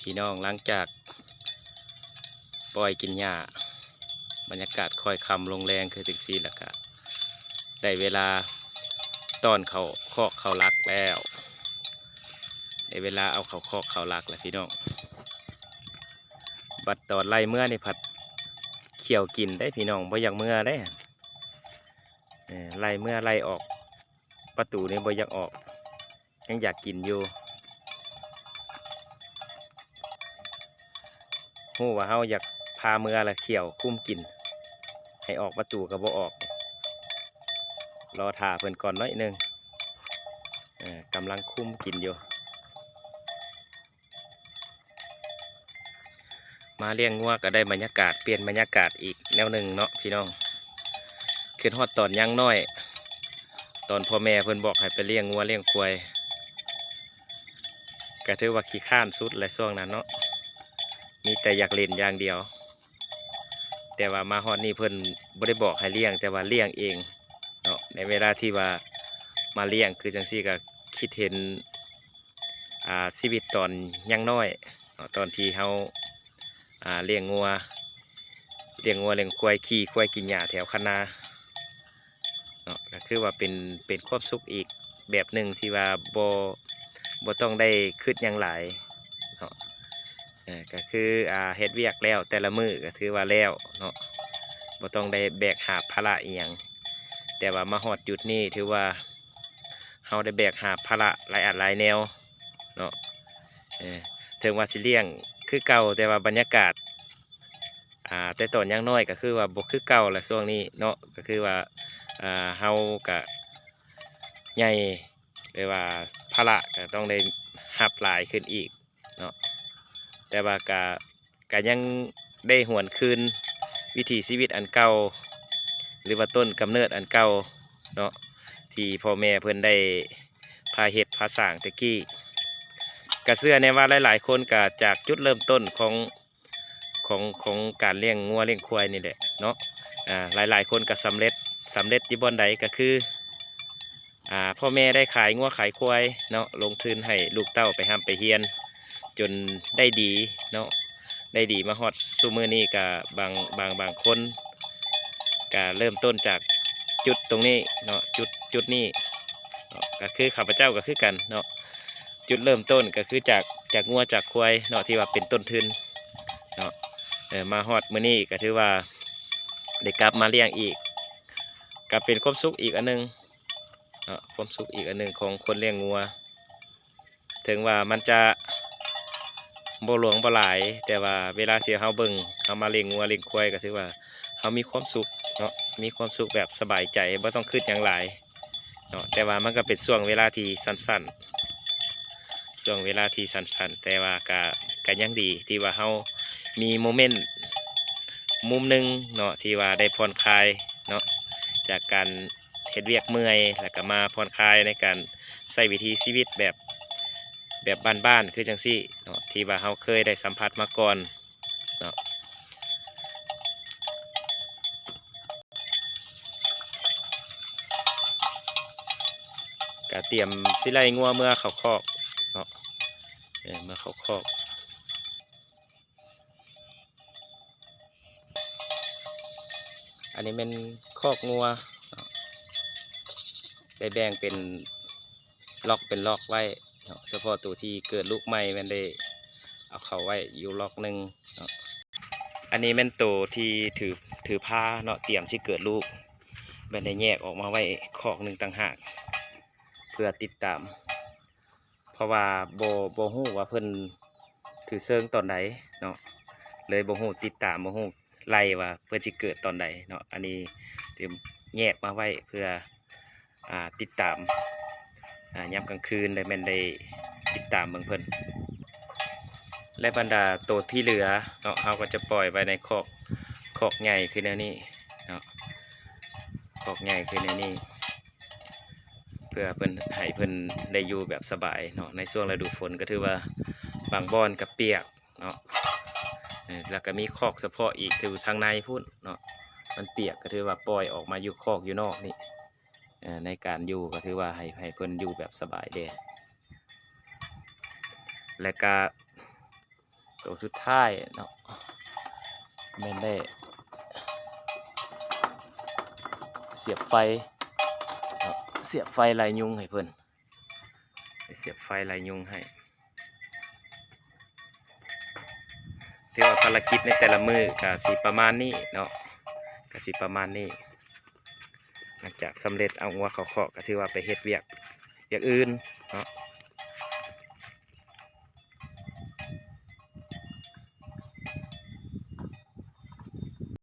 พี่น้องหลังจากปล่อยกินหญ้าบรรยากาศค่อยคำลงแรงคือจังซี่แล้วก็ได้เวลาต้อนเขาคอกเขารักแล้วได้เวลาเอาเขาคอกเขารักแล้วพี่น้องบัดตอนไล่เมื่อนี่ผัดเขี่ยวกินได้พี่น้องบ่อยากเมื่อได้ไล่เมื่อไล่ออก ประตูนี่บ่อยากออก ยังอยากกินอยู่ หูว่าเฮาอยากพาเมื่อละเขี่ยวคุ้มกิน ให้ออกประตูก็บ่ออก รอถ่าเพิ่นก่อนน้อยนึงกำลังคุ้มกินอยู่ มาเลี้ยงงัวก็ได้บรรยากาศเปลี่ยนบรรยากาศอีกแนวหนึ่งเนาะพี่น้องขึ้นฮอดตอนยังน้อย ตอนพ่อแม่เพิ่นบอกให้ไปเลี้ยงงัวเลี้ยงควายก็ถือว่าขี้ข้านสุดและช่วงนั้นเนาะ มีแต่อยากเล่นอย่างเดียว แต่ว่ามาฮอดนี่เพิ่นบ่ได้บอกให้เลี้ยง แต่ว่าเลี้ยงเองเนาะในเวลาที่ว่ามาเลี้ยงคือจังซี่ก็คิดเห็นอ่าชีวิตตอนยังน้อยตอนที่เฮาอ่าเลี้ยงงัวเลี้ยงงัวเลี้ยงควายขี่ควายกินหญ้าแถวคณนาเนาะก็คือว่าเป็นเป็นความสุขอีกแบบหนึ่งที่ว่าบบ่ต้องได้คืดยังหลายเนาะ ก็คืออ่าเฮ็ดเวียกแล้วแต่ละมือก็ถือว่าแล้วเนาะบ่ต้องได้แบกหาภาระอีหยังแต่ว่ามาฮอดจุดนี้ถือว่าเฮาได้แบกหาภาระหลายอันหลายแนวเนาะเออถึงว่าสิเลี้ยงคือเก่าแต่ว่าบรรยากาศอ่าแต่ตอนยังน้อยก็คือว่าบ่คือเก่าแหละช่วงนี้เนาะก็คือว่าอ่าเฮากะใหญ่หรือว่าภาระก็ต้องได้หับหลายขึ้นอีก แต่ว่ากะกะยังได้หวนคืนวิถีชีวิตอันเก่า หรือว่าต้นกำเนิดอันเก่าเนาะที่พ่อแม่เพิ่อนได้พาเฮ็ดพาสางตะกี้กระเสื้อในว่าหลาย ๆ คนกะจากจุดเริ่มต้นของของของการเลี้ยงงัวเลี้ยงควายนี่แหละเนาะอ่าหลาย ๆ คนก็สำเร็จสำเร็จที่บอนใดก็คืออ่าพ่อแม่ได้ขายงัวขายควายเนาะลงทุนให้ลูกเต้าไปห้ามไปเฮียน จนได้ดีเนาะได้ดีมาฮอดซูมือนี้กับบางบางบางคนก็เริ่มต้นจากจุดตรงนี้เนาะจุดจุดนี้ก็คือข้าพเจ้าก็คือกันเนาะจุดเริ่มต้นก็คือจากจากงัวจากควายเนาะที่ว่าเป็นต้นทุนเนาะเออมาฮอดมือนี้ก็ถือว่าได้กลับมาเลี้ยงอีกก็เป็นความสุขอีกอันหนึงเนาะความสุขอีกอันหนึงของคนเลี้ยงงัว ถึงว่ามันจะ บ่หลวงบ่หลาย แต่ว่าเวลาเสียเฮาเบิ่งเฮามาเลี้ยงงัวเลี้ยงควายก็ถือว่าเฮามีความสุขเนาะมีความสุขแบบสบายใจบ่ต้องคิดหยังหลายเนาะแต่ว่ามันก็เป็นช่วงเวลาที่สั้นๆช่วงเวลาที่สั้นๆ แต่ว่าก็ก็ยังดีที่ว่าเฮามีโมเมนต์มุมหนึ่งเนาะที่ว่าได้ผ่อนคลายเนาะจากการเฮ็ดเวียกเมื่อยแล้วก็มาผ่อนคลายในการใช้วิถีชีวิตแบบแบบบ้านๆคือจังซี่เนาะ ที่ว่าเราเคยได้สัมผัสมาก่อนเนาะก็เตรียมสิไลงัวเมื่อเขาคอกเนาะเมื่อเขาคอกอันนี้เป็นคอกงัวได้แบ่งเป็นล็อกเป็นล็อกไว้เฉพาะตัวที่เกิดลูกใหม่มันได้ เอาเขาไว้อยู่ล็อกหนึ่งอันนี้เป็นตัวที่ถือถือผ้าเนาะเตรียมที่เกิดลูกแมันได้แยกออกมาไว้คอกหนึ่งต่างหาก เพื่อติดตาม เพราะว่าโบโบหูว่าเพิ่นถือเซิงตอนไหนเนาะเลยโบหูติดตามโบหูไล่ว่าเพื่อจะเกิดตอนใดเนาะอันนี้เตรียมแยกมาไว้เพื่ออติดตามยามกลางคืนได้แม่นได้ติดตามเมืองเพิ่น และบรรดาตัวที่เหลือเนาะเราก็จะปล่อยไว้ในคอกคอกใหญ่คือแนวนี้เนาะคอกใหญ่คือแนวนี้ เพื่อเพิ่นให้เพิ่นได้อยู่แบบสบายเนาะในช่วงฤดูฝนก็ถือว่าบางบอนกับเปียกเนาะแล้วก็มีคอกเฉพาะอีกคือทางในพุ่นเนาะมันเปียกก็ถือว่าปล่อยออกมาอยู่คอกอยู่นอกนี่เอ่อในการอยู่ก็ถือว่าให้ให้เพิ่นอยู่แบบสบายเด้และก็ ตัวสุดท้ายเนาะแม่นได้เสียบไฟ เสียบไฟลายยุงให้เพิ่อนเสียบไฟลายยุงให้ถือว่าภารกิจในแต่ละมือก็สิประมาณนี้เนาะก็สิประมาณนี้ หลังจากสำเร็จเอาหัวเขาเคาะก็ถือว่าไปเฮ็ดเวียกเวียกอื่นเนาะ